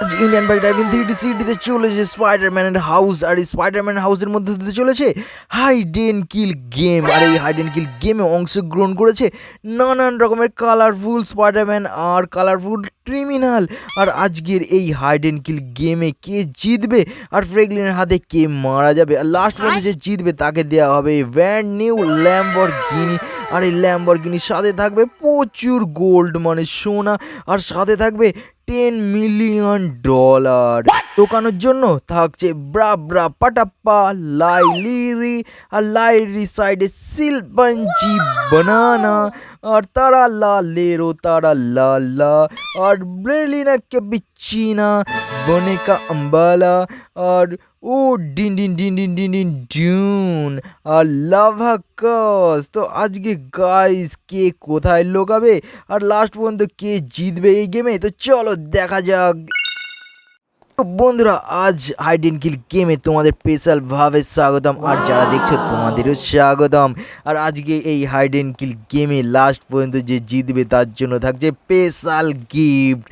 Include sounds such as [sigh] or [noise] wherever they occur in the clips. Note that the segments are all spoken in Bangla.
ইন্ডিয়ান বাইক ড্রাইভিং থ্রি সিটিতে চলেছে স্পাইডারম্যানের হাউস আর এই স্পাইডারম্যান হাউসের মধ্যে দিতে চলেছে হাইড এন্ড কিল গেম আর এই হাইড এন্ড কিল গেমে অংশগ্রহণ করেছে নানান রকমের কালারফুল স্পাইডারম্যান আর কালারফুল ক্রিমিনাল আর আজকের এই হাইড এন্ড কিল গেমে কে জিতবে? আর ফ্রেগলিনের হাতে কে মারা যাবে? আর লাস্ট পর্যন্ত যে জিতবে তাকে দেওয়া হবে ব্র্যান্ড নিউ ল্যাম্বরগিনি আর এই ল্যাম্বরগিনির সাথে থাকবে প্রচুর গোল্ড মানে সোনা আর সাথে থাকবে টেন মিলিয়ন ডলার ঢোকানোর জন্য থাকছে ব্রা ব্রা পাটাপ্পা লাইলিরি আর লাইরি সাইডে সিলপাঞ্জি বানানা আর তারা লা লেরো তারা লা লা আর ব্রেলিনাকে বিচ্ছিনা বনেকা আম্বালা আর ও, ডিন ডিন ডিন ডিন ডিন ডিন ডিউন আর লাভাকাস তো আজকে গাইস কে কোথায় লোকাবে? আর লাস্ট পর্যন্ত কে জিতবে এই গেমে তো চলো দেখা যাক। বন্ধুরা, আজ হাইড এন্ড কিল গেমে তোমাদের স্পেশালভাবে স্বাগতম, আর যারা দেখছ তোমাদেরও স্বাগতম। আর আজকে এই হাইড এন্ড কিল গেমে লাস্ট পর্যন্ত যে জিতবে, তার জন্য থাকছে special gift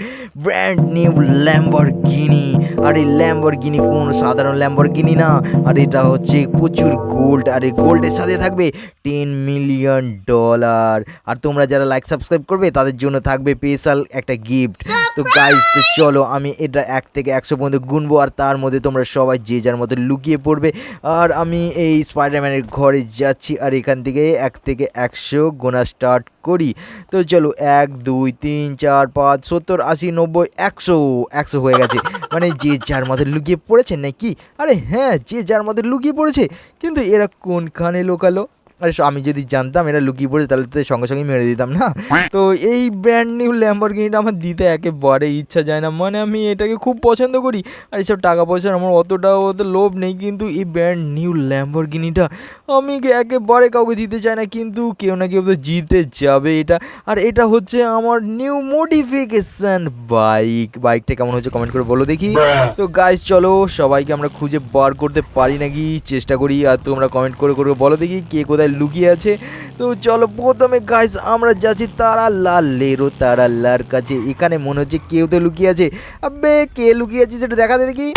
brand new Lamborghini আর এই ল্যাম্বরগিনি কোনো সাধারণ ল্যাম্বরগিনি না, আর এটা হচ্ছে প্রচুর গোল্ড আর এই গোল্ডের সাথে থাকবে টেন মিলিয়ন ডলার। আর তোমরা যারা লাইক সাবস্ক্রাইব করবে তাদের জন্য থাকবে স্পেশাল একটা গিফট তো গাইজ তো চলো আমি এটা এক থেকে একশো পর্যন্ত গুনবো আর তার মধ্যে তোমরা সবাই যে যার মতো লুকিয়ে পড়বে। আর আমি এই স্পাইডারম্যানের ঘরে যাচ্ছি আর এখান থেকে এক থেকে একশো গোনা স্টার্ট করি। তো চলো এক দুই তিন চার পাঁচ সত্তর আশি নব্বই একশো একশো হয়ে গেছে। মানে যে যার মধ্যে লুকিয়ে পড়েছে নাকি? আরে হ্যাঁ যে যার মধ্যে লুকিয়ে পড়েছে কিন্তু এরা কোনখানে লোকালো? আরে আমি যদি জানতাম এটা লুকিয়ে পড়েছে তাহলে তো সঙ্গে সঙ্গে মেরে দিতাম না? [laughs] তো এই ব্র্যান্ড নিউ ল্যাম্বরগিনিটা আমার দিতে একেবারে ইচ্ছা যায় না। মানে আমি এটাকে খুব পছন্দ করি। আর এসব টাকা পয়সার আমার অতটাও অত লোভ নেই কিন্তু এই ব্র্যান্ড নিউ ল্যাম্বরগিনিটা আমি কে- একেবারে কাউকে দিতে চাই না কিন্তু কেউ না কেউ তো জিতে যাবে এটা। আর এটা হচ্ছে আমার নিউ মডিফিকেশন বাইক বাইকটা কেমন হচ্ছে কমেন্ট করে বলো দেখি। তো গাইজ চলো সবাইকে আমরা খুঁজে বার করতে পারি নাকি? চেষ্টা করি আর তোমরা কমেন্ট করে করে বলো দেখি কে কোথায় লুকিয়ে আছে? তো চলো প্রথমে গাইজ আমরা যাচ্ছি তারা লাল লেরো, তারা লার কাছে। এখানে মনে হচ্ছে কেউ তো লুকিয়ে আছে। আবে, কে লুকিয়ে আছে সেটা দেখা দেখি।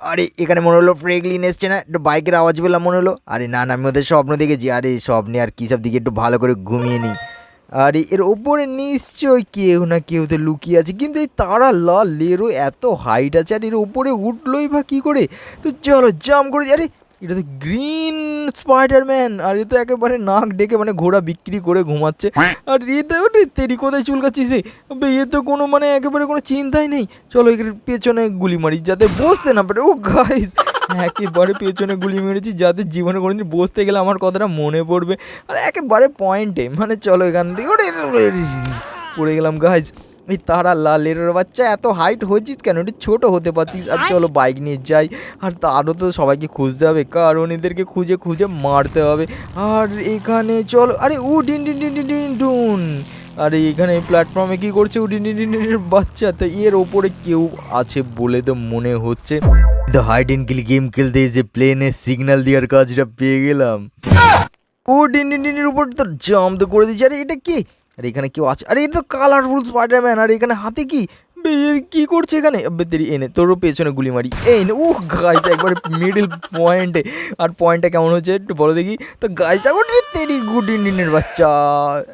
আরে, এখানে মনে হলো ফ্রেগলিন এসছে না? একটু বাইকের আওয়াজ পেলাম মনে হলো। আরে না না, আমি ওদের স্বপ্ন দেখেছি। আরে, স্বপ্নে আর কী সব দিকে একটু ভালো করে ঘুমিয়ে নিই। আরে, এর ওপরে নিশ্চয়ই কেউ না কেউ তো লুকিয়ে আছে। কিন্তু এই তারা লাল লেরও এত হাইট আছে, আর এর ওপরে উঠলোই বা কী করে? তো চলো জাম করে। আরে এটা তো গ্রিন স্পাইডারম্যান, আর এ তো একেবারে নাক ডেকে মানে ঘোড়া বিক্রি করে ঘুমাচ্ছে। আর এ তো তেরি কোথায় চুলকাচ্ছিস রে। এ তো কোনো মানে একেবারে কোনো চিন্তাই নেই। চলো এর পেছনে গুলি মারি, যাতে বসতে না পারে। ও গাইস একেবারে পেছনে গুলি মেরেছি, যাতে জীবনে কোনোদিন বসতে গেলে আমার কথাটা মনে পড়বে। আর একেবারে পয়েন্টে মানে চলো এখান থেকে। পড়ে গেলাম গাইজ এই তারা লালের বাচ্চা এত হাইট হয়েছিস কেন একটু ছোটো হতে পারতিস আর চলো বাইক নিয়ে যাই আর তারও তো সবাইকে খুঁজতে হবে কারণ এদেরকে খুঁজে খুঁজে মারতে হবে আর এখানে চলো আরে উ ডিন ডিন ডিন ডিন ডিন ডুন আরে এখানে প্ল্যাটফর্মে কি করছে উ ডিন ডিন ডিন বাচ্চা তো এর ওপরে কেউ আছে বলে তো মনে হচ্ছে the hide and kill game খেলতে যে প্লেনে সিগন্যাল দেওয়ার কাজটা পেয়ে গেলাম ও ডিন ডিন ডিনের উপর তো জাম তো করে দিচ্ছে আরে এটা কি আরে এখানে কেউ আছে? আরে এটা তো কালারফুল স্পাইডারম্যান আর এখানে হাতে কি? কি করছে এখানে? তেরি এনে তোরও পেছনে গুলি মারি। এই ও গাইস একবারে মিডিল পয়েন্টে আর পয়েন্টটা কেমন হচ্ছে একটু বলো দেখি। তো গাইস এখন তেরি গুড ইন্ডিনের বাচ্চা।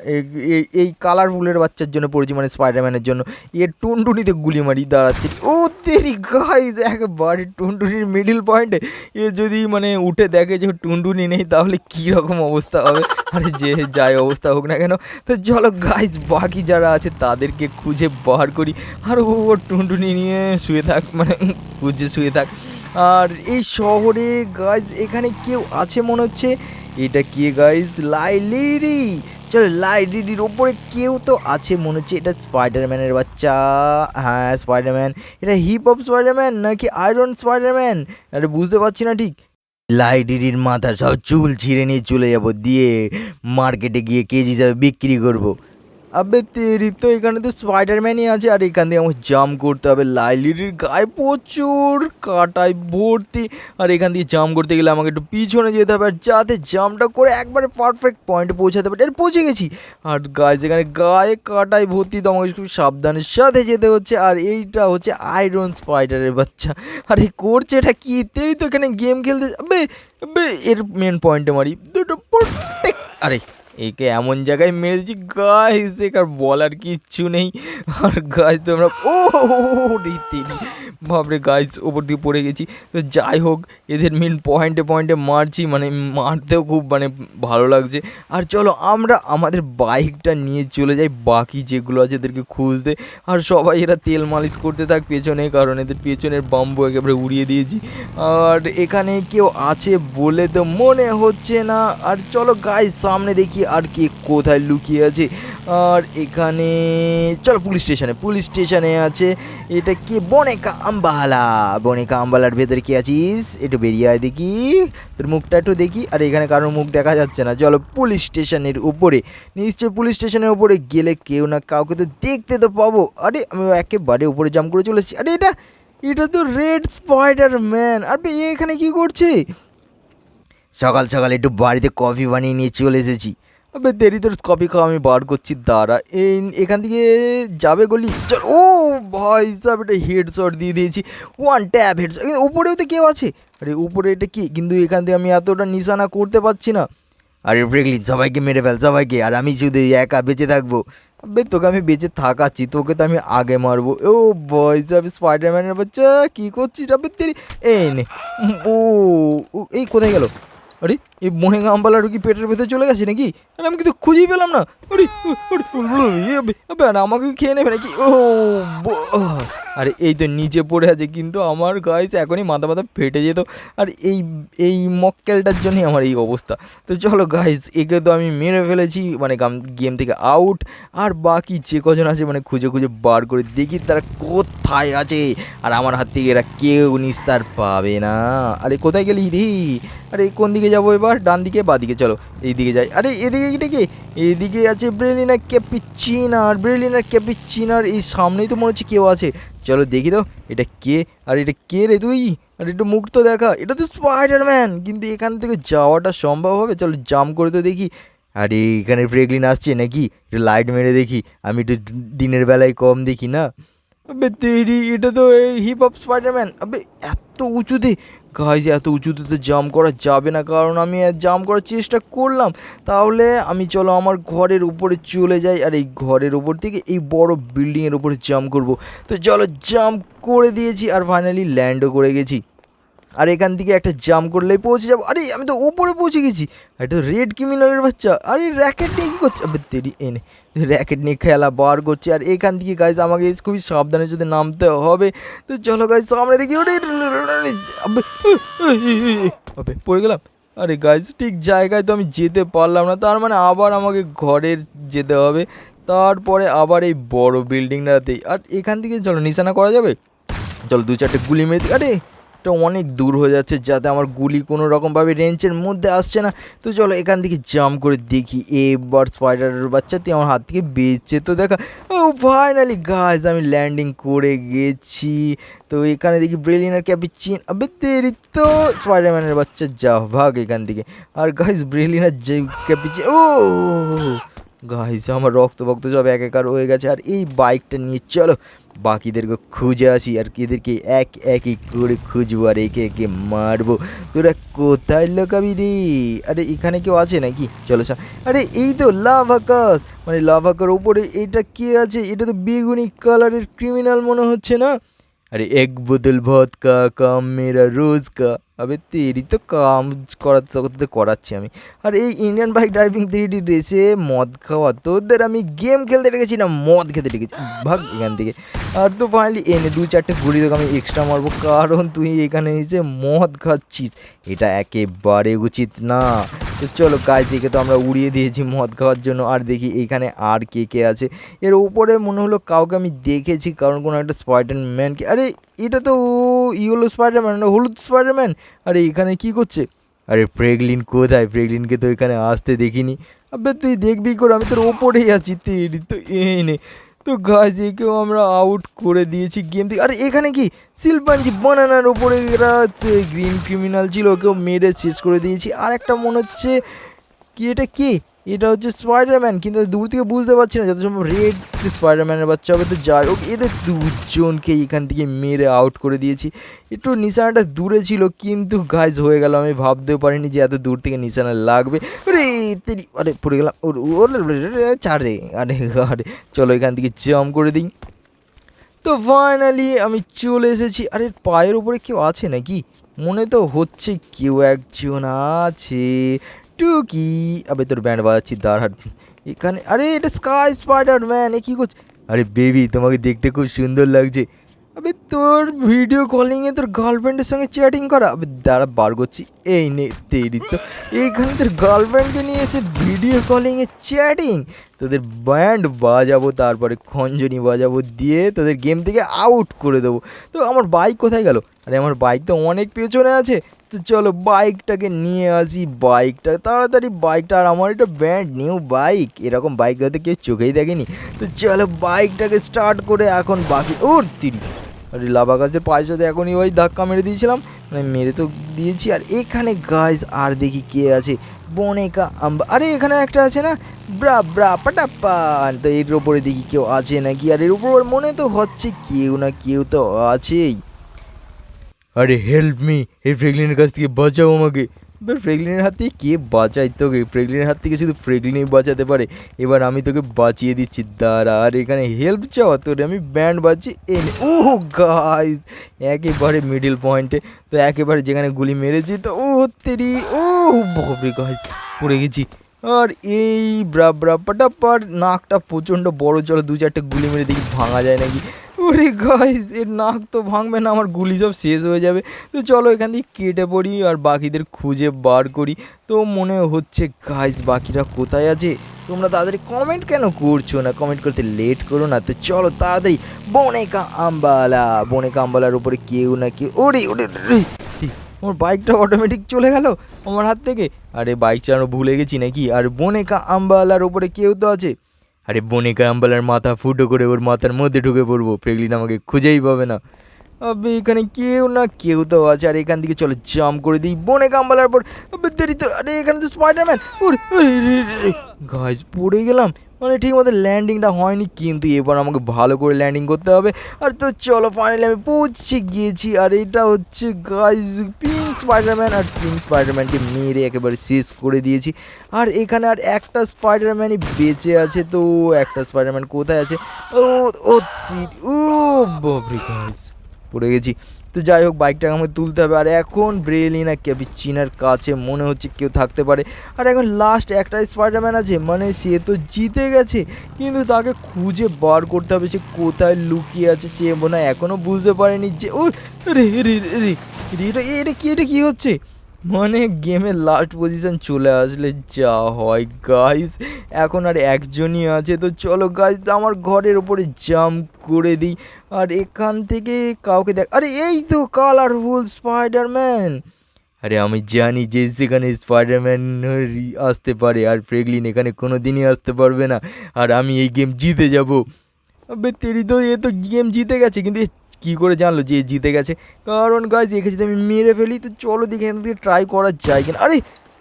এই- কালারফুলের বাচ্চার জন্য পড়েছি মানে স্পাইডারম্যানের জন্য। এ টুনটুনিতে গুলি মারি, দাঁড়াচ্ছে। ও, তেরি গাইস একবারে টুনটুনির মিডিল পয়েন্টে এ যদি মানে উঠে দেখে যে টুনটুনি নেই, তাহলে কী রকম অবস্থা হবে? আরে যে যাই অবস্থা হোক না কেন। তো চলো গাইজ বাকি যারা আছে, তাদেরকে খুঁজে বার করি। আর ও টুনটুনি নিয়ে শুয়ে থাক মানে খুঁজে শুয়ে থাক। আর এই শহরে গাইজ এখানে কেউ আছে মনে হচ্ছে? এটা কে গাইজ লাইলিরি চলো লাইলিরির ওপরে কেউ তো আছে মনে হচ্ছে। এটা স্পাইডারম্যানের বাচ্চা। হ্যাঁ স্পাইডারম্যান এটা হিপ হপ স্পাইডারম্যান নাকি আয়রন স্পাইডারম্যান আরে, বুঝতে পারছি না ঠিক। লাইব্রেরির মাথা সব চুল ছিঁড়ে নিয়ে চলে যাব, দিয়ে মার্কেটে গিয়ে কেজি হিসাবে বিক্রি করব। আবে তেরি তো এখানে তো স্পাইডারম্যানই আছে, আর এখান থেকে আমাকে জাম্প করতে হবে। লাইলির গায়ে প্রচুর কাটায় ভর্তি। আর এখান দিয়ে জাম্প করতে গেলে আমাকে একটু পিছনে যেতে হবে, আর যাতে জাম্পটা করে একবারে পারফেক্ট পয়েন্টে পৌঁছাতে পারে। আর পৌঁছে গেছি। আর গায়ে যেখানে গায়ে কাটায় ভর্তি তো আমাকে খুব সাবধানের সাথে যেতে হচ্ছে। আর এইটা হচ্ছে আয়রন স্পাইডারের বাচ্চা। আর এই করছে এটা কি? তেরি তো এখানে গেম খেলতে আবে এর মেন পয়েন্টে মারি। দুটো আরে! একে এমন জায়গায় মেরেছি গাইস আর বলার কিচ্ছু নেই। আর গাছ তোমরা, ও রীতিনি বাপরে গাইস ওপর দিয়ে পড়ে গেছি। তো যাই হোক, এদের মেন পয়েন্টে পয়েন্টে মারছি মানে মারতেও খুব মানে ভালো লাগছে। আর চলো, আমরা আমাদের বাইকটা নিয়ে চলে যাই, বাকি যেগুলো আছে এদেরকে খুঁজতে। আর সবাই এরা তেল মালিশ করতে থাক, পেছনে, কারণ এদের পেছনের বাম্বু একেবারে উড়িয়ে দিয়েছি। আর এখানে কেউ আছে বলে তো মনে হচ্ছে না। আর চলো গাইস সামনে দেখি আর কে কোথায় লুকিয়ে আছে? আর এখানে, চলো পুলিশ স্টেশনে পুলিশ স্টেশনে আছে, এটা কি? বনেকা আম্বালা। বনেকা আম্বালার ভেতরে কি আছিস? একটু বেরিয়ে আয় দেখি। তোর মুখটা একটু দেখি। আর, এখানে কারোর মুখ দেখা যাচ্ছে না। চলো পুলিশ স্টেশনের উপরে। নিশ্চয়ই পুলিশ স্টেশনের উপরে গেলে কেউ না কাউকে তো দেখতে তো পাবো। আরে, আমি একেবারে উপরে জাম করে চলেছি আরে, এটা এটা তো রেড স্পাইডার ম্যান আর এখানে কি করছে? সকাল সকাল একটু বাড়িতে কফি বানিয়ে নিয়ে চলে এসেছি। আবে দেরি তোর কফি খাওয়া আমি বার করছি দাঁড়া। এই এখান থেকে যাবে গলি? চল ও ভাই সাহেব এটা হেডশট দিয়ে দিয়েছি। ওয়ান ট্যাপ হেডশট উপরেও তো কেউ আছে? আরে উপরে এটা কি? কিন্তু এখান থেকে আমি এতটা নিশানা করতে পারছি না। আরে ব্রেকলিন সবাইকে মেরে ফেল সবাইকে। আর আমি শুধু একা বেঁচে থাকব। আবে তোকে আমি বেঁচে থাকাচ্ছি তোকে তো আমি আগে মারবো। ও বয়স আমি স্পাইডারম্যানের বাচ্চা কী করছিস? আবে তেরি এই নে। ও, এই কোথায় গেল? আরে এই মনে গামবালার কি পেটের ভেতরে চলে গেছে নাকি? আরে আমি কিন্তু খুঁজেই পেলাম না। আমাকে খেয়ে নেবে নাকি? ও আরে এই তো নিচে পড়ে আছে, কিন্তু আমার গাইস এখনই মাথা মাথা ফেটে যেত। আর এই এই মক্কেলটার জন্যই আমার এই অবস্থা। তো চলো গাইস একে তো আমি মেরে ফেলেছি মানে গেম থেকে আউট আর বাকি যে কজন আছে মানে খুঁজে খুঁজে বার করে দেখি তারা কোথায় আছে। আর আমার হাত থেকে এরা কেউ নিস্তার পাবে না। আরে কোথায় গেলি রে? আরে কোন দিকে যাব এবার? ডান দিকে, বা দিকে, চলো এই দিকে যাই। আরে, এদিকে এটা কি? এদিকে আছে ব্রেলিনা ক্যাপিচিনার ব্রেলিনার ক্যাপিচিনার এই সামনেই তো মনে হচ্ছে কেউ আছে। চলো দেখি তো, এটা কে? আর এটা কে রে তুই? আর একটু মুখ তো দেখা। এটা তো স্পাইডারম্যান কিন্তু এখান থেকে যাওয়াটা সম্ভব হবে? চলো জাম্প করে তো দেখি। আরে, এখানে ব্রেগলিন আসছে নাকি? একটু লাইট মেরে দেখি। আমি একটু দিনের বেলায় কম দেখি না? আবে, তেরি, এটা তো হিপ হপ স্পাইডারম্যান আবে, এত উঁচুতে গাইজ এত উঁচুতে তো জাম্প করা যাবে না, কারণ আমি জাম করার চেষ্টা করলাম। তাহলে আমি চলো আমার ঘরের উপরে চলে যাই, আর এই ঘরের উপর থেকে এই বড় বিল্ডিংয়ের উপরে জাম করব। তো চলো জাম করে দিয়েছি, আর ফাইনালি ল্যান্ডও করে গেছি। আর এখান থেকে একটা জাম্প করলেই পৌঁছে যাব। আরে, আমি তো উপরে পৌঁছে গেছি। এটা রেড ক্রিমিনালের বাচ্চা। আরে র্যাকেট নিয়ে কী করছে? তেরি এনে র্যাকেট নিয়ে খেলা বার করছে। আর এখান থেকে গাইজ আমাকে খুবই সাবধানে যদি নামতে হবে, তো চলো গাইজ সামনে দেখি। ওরে পড়ে গেলাম। আরে গাইজ ঠিক জায়গায় তো আমি যেতে পারলাম না। তার মানে আবার আমাকে ঘরের যেতে হবে। তারপরে আবার এই বড় বিল্ডিংটাতেই আর এখান থেকে, চলো, নিশানা করা যাবে? চলো দু চারটে গুলি মেরে আরে এটা অনেক দূর হয়ে যাচ্ছে যাতে আমার গুলি কোনো রকমভাবে রেঞ্জের মধ্যে আসছে না। তো চলো এখান থেকে জাম্প করে দেখি। এবার স্পাইডারের বাচ্চা তুই আমার হাত থেকে বেঁচে তো দেখা। ও ফাইনালি গাছ আমি ল্যান্ডিং করে গেছি। তো এখানে দেখি ব্রেলিনার ক্যাপিচিন আবে তেরি তো স্পাইডারম্যানের বাচ্চা, যা ভাগ এখান থেকে। আর গাইস ব্রেলিনার যে ক্যাপিচিন ও গাইস আমার রক্ত বক্ত সব এক একার হয়ে গেছে। আর এই বাইকটা নিয়ে চলো। বাকিদেরকে খুঁজে আসি আর এদেরকে এক একই করে খুঁজবো আর একে একে মারবো। তোরা কোথায় লোকাবি রে? আরে, এখানে কেউ আছে নাকি? চলো সা- আরে, এই তো লাভ আকাশ। মানে লাভ আকার ওপরে এটা কে আছে? এটা তো বেগুনি কালারের ক্রিমিনাল মনে হচ্ছে না? আরে, এক বোতল ভদকা, কাম মেরা আবে তেরি তো কাম করাতে করতে করাচ্ছি আমি। আর এই ইন্ডিয়ান বাইক ড্রাইভিং থ্রিডি রেসে মদ খাওয়া, তোদের আমি গেম খেলতে ডেকেছি না, মদ খেতে ডেকেছি। ভাগ এখান থেকে। আর তো ফাইনালি এনে দু চারটে ঘুরি তোকে আমি এক্সট্রা মারবো, কারণ তুই এখানে এসে মদ খাচ্ছিস। এটা একেবারে উচিত না। তো চলো গাছ থেকে তো আমরা উড়িয়ে দিয়েছি মদ খাওয়ার জন্য। আর দেখি এখানে আর কে কে আছে। এর উপরে মনে হলো কাউকে আমি দেখেছি, কারণ কোনো একটা স্পাইডারম্যানকে আরে, এটা তো ইয়েলো স্পাইডারম্যান হলুদ স্পাইডারম্যান আরে, এখানে কি করছে? আরে প্রেগলিন কোথায়? প্রেগলিনকে তো এখানে আসতে দেখিনি। আবে, তুই দেখবি করে, আমি তোর ওপরেই আছি, তেরি, তো এই নে। তো গাছ একেও আমরা আউট করে দিয়েছি গেম থেকে। আর, এখানে কি? শিল্পাঞ্জি বানানার ওপরে হচ্ছে গ্রিন ক্রিমিনাল ছিল, ওকেও মেরে শেষ করে দিয়েছি। আর একটা মনে হচ্ছে, কি এটা কি? এটা হচ্ছে স্পাইডারম্যান কিন্তু দূর থেকে বুঝতে পারছি না যত সম্ভব রেড স্পাইডারম্যানের বাচ্চা হবে। তো যাই হোক, এদের দুজনকে এখান থেকে মেরে আউট করে দিয়েছি। একটু নিশানাটা দূরে ছিল, কিন্তু গাছ হয়ে গেল। আমি ভাবতেও পারিনি যে এত দূর থেকে নিশানা লাগবে। আরে, তেরি, আরে, পড়ে গেলাম। ওর চারে আরে আরে, চলো এখান থেকে জাম করে দিই। তো ফাইনালি আমি চলে এসেছি। আরে, পায়ের উপরে কেউ আছে নাকি? মনে তো হচ্ছে কেউ একজন আছে। টুকি। আবে তোর ব্যান্ড বাজাচ্ছি দাঁড়াট এখানে, আরে এটা স্কাই স্পাইডার ম্যান এ কী করছে? আরে বেবি তোমাকে দেখতে খুব সুন্দর লাগছে। আবে তোর ভিডিও কলিংয়ে তোর গার্লফ্রেন্ডের সঙ্গে চ্যাটিং করা। আবে দাঁড়া, বার করছি। এই নে, তেরি তো। এইখানে তোর গার্লফ্রেন্ডকে নিয়ে এসে ভিডিও কলিংয়ে চ্যাটিং তোদের ব্যান্ড বাজাবো, তারপরে খঞ্জনি বাজাবো, দিয়ে তোদের গেম থেকে আউট করে দেবো। তো আমার বাইক কোথায় গেল? আরে আমার বাইক তো অনেক পেছনে আছে। তো চলো বাইকটাকে নিয়ে আসি বাইকটা তাড়াতাড়ি বাইকটা আর আমার একটা ব্যান্ড নিউ বাইক এরকম বাইক যাতে কেউ চোখেই দেখেনি। তো চলো বাইকটাকে স্টার্ট করে এখন বাকি ওর তিরি। আরে লাভা গাছের পায়ের সাথে এখনই ওই ধাক্কা মেরে দিয়েছিলাম। মানে মেরে তো দিয়েছি। আর এখানে গাছ আর দেখি কে আছে। বনেকা আম্বা আরে এখানে একটা আছে না? ব্রা ব্রা পাটাপ্পান তো এর ওপরে দেখি কেউ আছে নাকি? আর এর উপর মনে তো হচ্ছে কেউ না কেউ তো আছেই। আরে হেল্প মি এই ফ্রেগলিনের কাছ থেকে বাঁচাও আমাকে। এবার ফ্রেগলিনের হাত থেকে কে বাঁচায় তোকে? ফ্রেগলিনের হাত থেকে শুধু ফ্রেগলিনই বাঁচাতে পারে। এবার আমি তোকে বাঁচিয়ে দিচ্ছি, দাঁড়া, আর এখানে হেল্প চাও? তোরে আমি ব্যান্ড বাজছি এনে ও গাইস একেবারে মিডিল পয়েন্টে তো একেবারে যেখানে গুলি মেরেছি, তো ও তেরি ও বাবরে গাইস পড়ে গেছি। আর এই ব্রা ব্রা পাটাপার নাকটা প্রচণ্ড বড় চলো দু চারটে গুলি মেরে দেখি ভাঙা যায় নাকি। ওরে গাইস এর নাক তো ভাঙবে না, আমার গুলি সব শেষ হয়ে যাবে। তো চলো এখান থেকে কেটে পড়ি আর বাকিদের খুঁজে বার করি। তো মনে হচ্ছে গাইস বাকিরা কোথায় আছে? তোমরা তাড়াতাড়ি কমেন্ট কেন করছ না? কমেন্ট করতে লেট করো না। তো চলো তাড়াতাড়ি বনেকা আম্বালা, বনেকা আম্বালার উপরে কেউ না কেউ ওরে ওরে ওরে। আমার বাইকটা অটোমেটিক চলে গেল আমার হাত থেকে। আরে বাইক চালানো ভুলে গেছি নাকি? আর বনেকা আম্বালার উপরে কেউ তো আছে। আরে বনিকা আম্বালার মাথা ফুটো করে ওর মাথার মধ্যে ঢুকে পড়ব। প্রেগলিন আমাকে খুঁজেই পাবে না। আবে, এখানে কেউ না, কেউ তো আছে। আর এখান থেকে চলো জাম্প করে দিই। বনেকা আম্বালার পর দেরি তো, আরে, এখানে তো স্পাইডারম্যান গাছ পড়ে গেলাম। মানে ঠিক মতো ল্যান্ডিংটা হয়নি, কিন্তু এবার আমাকে ভালো করে ল্যান্ডিং করতে হবে। আর তো চলো ফাইনালি আমি পৌঁছে গিয়েছি। আর এটা হচ্ছে গাইজ পিঙ্ক স্পাইডারম্যান আর পিঙ্ক স্পাইডারম্যানকে মেরে একেবারে শেষ করে দিয়েছি। আর এখানে আর একটা স্পাইডারম্যানই বেঁচে আছে। তো একটা স্পাইডারম্যান কোথায় আছে? ও ও বাবরে গাইজ পড়ে গেছি। তো যাই হোক বাইকটাকে আমাকে তুলতে হবে। আর এখন ব্রেলিনা চিনার কাছে মনে হচ্ছে কেউ থাকতে পারে। আর এখন লাস্ট একটা স্পাইডারম্যান আছে মানে সে তো জিতে গেছে, কিন্তু তাকে খুঁজে বার করতে হবে। সে কোথায় লুকিয়ে আছে সে মনে হয় এখনও বুঝতে পারেনি যে ও রে রে রে রে, এটা এটা কি, এটা কী হচ্ছে? মানে গেমের লাস্ট পজিশন চলে আসলে, যা হয় গাইস এখন আর একজনই আছে, তো চলো গাইস আমার ঘরের ওপরে জাম্প করে দিই। আর এখান থেকে কাউকে দেখ, আরে এই তো কালারফুল স্পাইডারম্যান আরে আমি জানি যে সেখানে স্পাইডারম্যান আসতে পারে, আর ফ্রেগলিন এখানে কোনো দিনই আসতে পারবে না। আর আমি এই গেম জিতে যাব। তেরি তো, এ তো গেম জিতে গেছে, কিন্তু কী করে জানলো যে জিতে গেছে? কারণ গাছ একে যদি আমি মেরে ফেলি, তো চলো দেখি এখান থেকে ট্রাই করা যায় কিনা। আরে,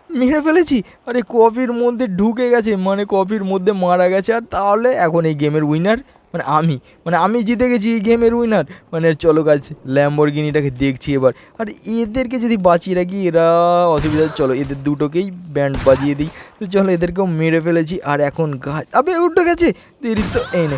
মেরে ফেলেছি? আরে কফির মধ্যে ঢুকে গেছে। মানে কফির মধ্যে মারা গেছে। আর তাহলে এখন এই গেমের উইনার মানে আমি মানে আমি জিতে গেছি এই গেমের উইনার মানে চলো গাছ ল্যাম্বরগিনিটাকে দেখছি এবার। আর এদেরকে যদি বাঁচিয়ে রাখি, এরা অসুবিধা, চলো এদের দুটোকেই ব্যান্ড বাজিয়ে দিই। তো চলো এদেরকেও মেরে ফেলেছি। আর এখন গাছ আবে, উঠে গেছে। তো এই নে।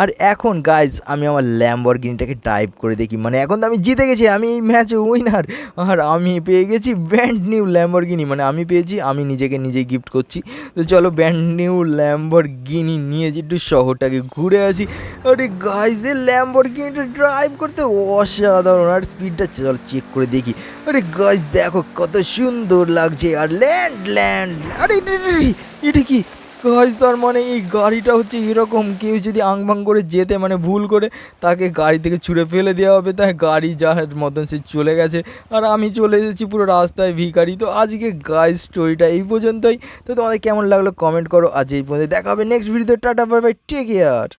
আর এখন গাইজ আমি আমার ল্যাম্বরগিনিটাকে ড্রাইভ করে দেখি। মানে এখন তো আমি জিতে গেছি, আমি এই ম্যাচে উইনার আর আমি পেয়ে গেছি ব্যান্ড নিউ ল্যাম্বরগিনি মানে আমি পেয়েছি, আমি নিজেকে নিজেই গিফট করছি। তো চলো ব্যান্ড নিউ ল্যাম্বরগিনি নিয়ে যে একটু শহরটাকে ঘুরে আসি। আরে গাইজের ল্যাম্বরগিনিটা ড্রাইভ করতে অসাধারণ। আর স্পিডটা চলো চেক করে দেখি। আরে গাইজ দেখো কত সুন্দর লাগছে। আর ল্যান্ড ল্যান্ড আরে এটা কি? গাইজ তার মানে এই গাড়িটা হচ্ছে এরকম কেউ যদি আংবাং করে যেতে মানে ভুল করে, তাকে গাড়ি থেকে ছুঁড়ে ফেলে দেওয়া হবে। তাই গাড়ি যার মতন সে চলে গেছে। আর আমি চলে এসেছি পুরো রাস্তায় ভিকারি তো আজকে গাইজ স্টোরিটা এই পর্যন্তই। তো তোমাদের কেমন লাগল কমেন্ট করো। আজ এই পর্যন্ত দেখা হবে নেক্সট ভিডিওতে tata bye bye take care